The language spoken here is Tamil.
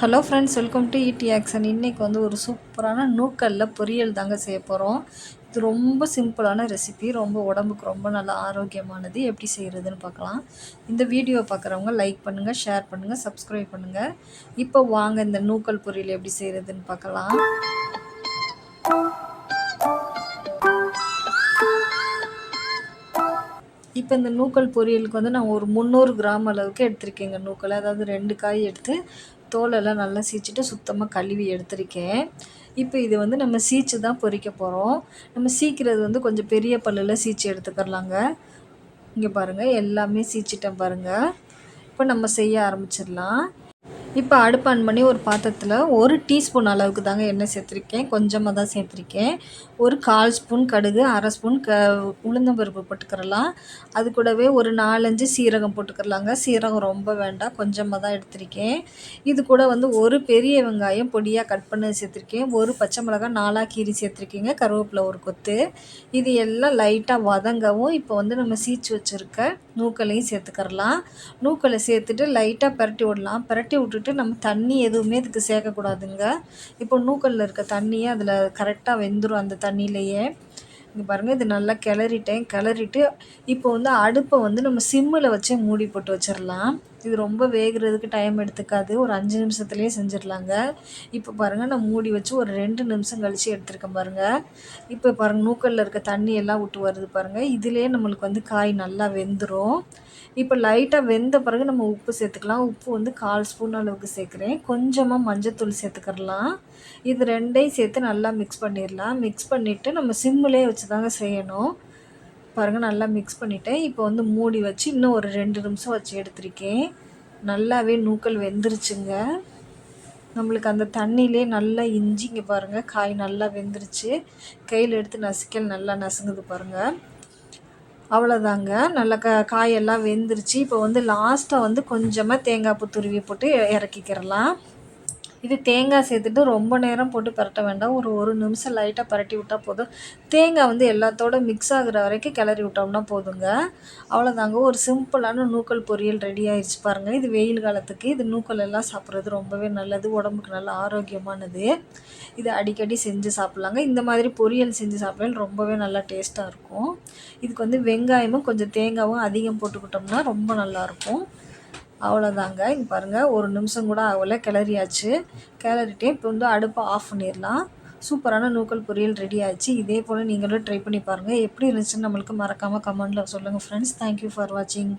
ஹலோ ஃப்ரெண்ட்ஸ் வெல்கம் டு இடி ஆக்ஷன் இன்றைக்கி வந்து ஒரு சூப்பரான நூக்கல்ல பொரியல் தாங்க செய்ய போகிறோம் இது ரொம்ப சிம்பிளான ரெசிபி ரொம்ப உடம்புக்கு ரொம்ப நல்ல ஆரோக்கியமானது. எப்படி செய்கிறதுன்னு பார்க்கலாம். இந்த வீடியோ பார்க்குறவங்க லைக் பண்ணுங்கள் ஷேர் பண்ணுங்கள் சப்ஸ்கிரைப் பண்ணுங்கள் இப்போ வாங்க இந்த நூக்கல் பொரியல் எப்படி செய்கிறதுன்னு பார்க்கலாம். இப்போ இந்த நூக்கல் பொரியலுக்கு வந்து நான் ஒரு முந்நூறு கிராம் அளவுக்கு எடுத்திருக்கேங்க நூக்கல். அதாவது ரெண்டு காய் எடுத்து தோலெல்லாம் நல்லா சீச்சிட்டு சுத்தமாக கழுவி எடுத்திருக்கேன். இப்போ இது வந்து நம்ம சீச்சு தான் பொறிக்க போகிறோம் நம்ம சீக்கிறது வந்து கொஞ்சம் பெரிய பல்லில் சீச்சு எடுத்துக்கிறலாங்க. இங்கே பாருங்கள் எல்லாமே சீச்சிட்டேன் பாருங்கள் இப்போ நம்ம செய்ய ஆரம்பிச்சிடலாம். இப்போ அடுப்பு ஆன் பண்ணி ஒரு பாத்திரத்தில் ஒரு டீஸ்பூன் அளவுக்கு தாங்க எண்ணெய் சேர்த்துருக்கேன். கொஞ்சமாக தான் சேர்த்துருக்கேன். ஒரு கால் ஸ்பூன் கடுகு அரை ஸ்பூன் க உளுந்தம்பருப்பு போட்டுக்கிறலாம். அது கூடவே ஒரு நாலஞ்சு சீரகம் போட்டுக்கிறலாங்க. சீரகம் ரொம்ப வேண்டாம். கொஞ்சமாக தான் எடுத்திருக்கேன். இது கூட வந்து ஒரு பெரிய வெங்காயம் பொடியாக கட் பண்ணி சேர்த்துருக்கேன். ஒரு பச்சை மிளகாய் நாலாக கீரி சேர்த்துருக்கீங்க. கருவேப்பிலை ஒரு கொத்து. இது எல்லாம் லைட்டாக வதங்கவும் இப்போ வந்து நம்ம சீச்சு வச்சுருக்க நூக்கலையும் சேர்த்துக்கிறலாம். நூக்களை சேர்த்துட்டு லைட்டாக பரட்டி விடலாம். பரட்டி விட்டுட்டு நம்ம தண்ணி எதுவுமே இதுக்கு சேர்க்கக்கூடாதுங்க. இப்போ நூக்கல்லில் இருக்க தண்ணியை அதில் கரெக்டாக வெந்துடும் அந்த தண்ணியிலையே. இங்கே பாருங்கள் இது நல்லா கிளறிட்டேன். கிளறிட்டு இப்போ வந்து அடுப்பை வந்து நம்ம சிம்மில் வச்சே மூடி போட்டு வச்சிடலாம் இது ரொம்ப வேகிறதுக்கு டைம் எடுத்துக்காது. ஒரு அஞ்சு நிமிஷத்துலேயே செஞ்சிடலாங்க. இப்போ பாருங்கள் நான் மூடி வச்சு ஒரு ரெண்டு நிமிஷம் கழித்து எடுத்துருக்கேன் பாருங்கள் இப்போ பாருங்கள் நூக்கல்லில் இருக்க தண்ணி எல்லாம் விட்டு வருது பாருங்கள் இதிலே நம்மளுக்கு வந்து காய் நல்லா வெந்துடும் இப்போ லைட்டாக வெந்த பிறகு நம்ம உப்பு சேர்த்துக்கலாம். உப்பு வந்து கால் ஸ்பூன் அளவுக்கு சேர்க்குறேன். கொஞ்சமாக மஞ்சத்தூள் சேர்த்துக்கிறலாம். இது ரெண்டையும் சேர்த்து நல்லா மிக்ஸ் பண்ணிடலாம். மிக்ஸ் பண்ணிவிட்டு நம்ம சிம்மிலே வச்சு தாங்க செய்யணும். பாருங்கள் நல்லா மிக்ஸ் பண்ணிவிட்டேன் இப்போ வந்து மூடி வச்சு இன்னும் ஒரு ரெண்டு நிமிஷம் வச்சு எடுத்திருக்கேன். நல்லாவே நூக்கல் வெந்துருச்சுங்க. நம்மளுக்கு அந்த தண்ணியிலே நல்லா இஞ்சிங்க பாருங்கள் காய் நல்லா வெந்துருச்சு. கையில் எடுத்து நசுக்கல் நல்லா நசுங்குது பாருங்கள் அவ்வளோதாங்க நல்லா க காயெல்லாம் வெந்துருச்சு. இப்போ வந்து லாஸ்ட்டாக வந்து கொஞ்சமாக தேங்காய் பூ துருவி போட்டு இறக்கிக்கிறலாம். இது தேங்காய் சேர்த்துட்டு ரொம்ப நேரம் போட்டு பரட்ட வேண்டாம். ஒரு ஒரு நிமிஷம் லைட்டாக பரட்டி விட்டால் போதும். தேங்காய் வந்து எல்லாத்தோட மிக்ஸ் ஆகிற வரைக்கும் கிளறி விட்டோம்னா போதுங்க. அவ்வளோதாங்க ஒரு சிம்பிளான நூக்கல் பொரியல் ரெடி ஆயிடுச்சு பாருங்கள் இது வெயில் காலத்துக்கு இது நூக்கல் எல்லாம் சாப்பிட்றது ரொம்பவே நல்லது. உடம்புக்கு நல்ல ஆரோக்கியமானது. இது அடிக்கடி செஞ்சு சாப்பிட்லாங்க. இந்த மாதிரி பொரியல் செஞ்சு சாப்பிடலாம் ரொம்பவே நல்லா டேஸ்ட்டாக இருக்கும். இதுக்கு வந்து வெங்காயமும் கொஞ்சம் தேங்காயும் அதிகம் போட்டுக்கிட்டோம்னா ரொம்ப நல்லாயிருக்கும் அவ்வளோதாங்க இங்கே பாருங்கள் ஒரு நிமிஷம் கூட ஆகலை கிளறியாச்சு. கிளறிட்டே இப்போ வந்து அடுப்பை ஆஃப் பண்ணிடலாம். சூப்பரான நூக்கல் பொரியல் ரெடி ஆச்சு. இதே போல் நீங்களும் ட்ரை பண்ணி பாருங்கள் எப்படி இருந்துச்சுன்னு நம்மளுக்கு மறக்காமல் கமெண்டில் சொல்லுங்கள் ஃப்ரெண்ட்ஸ் தேங்க்யூ ஃபார் வாட்சிங்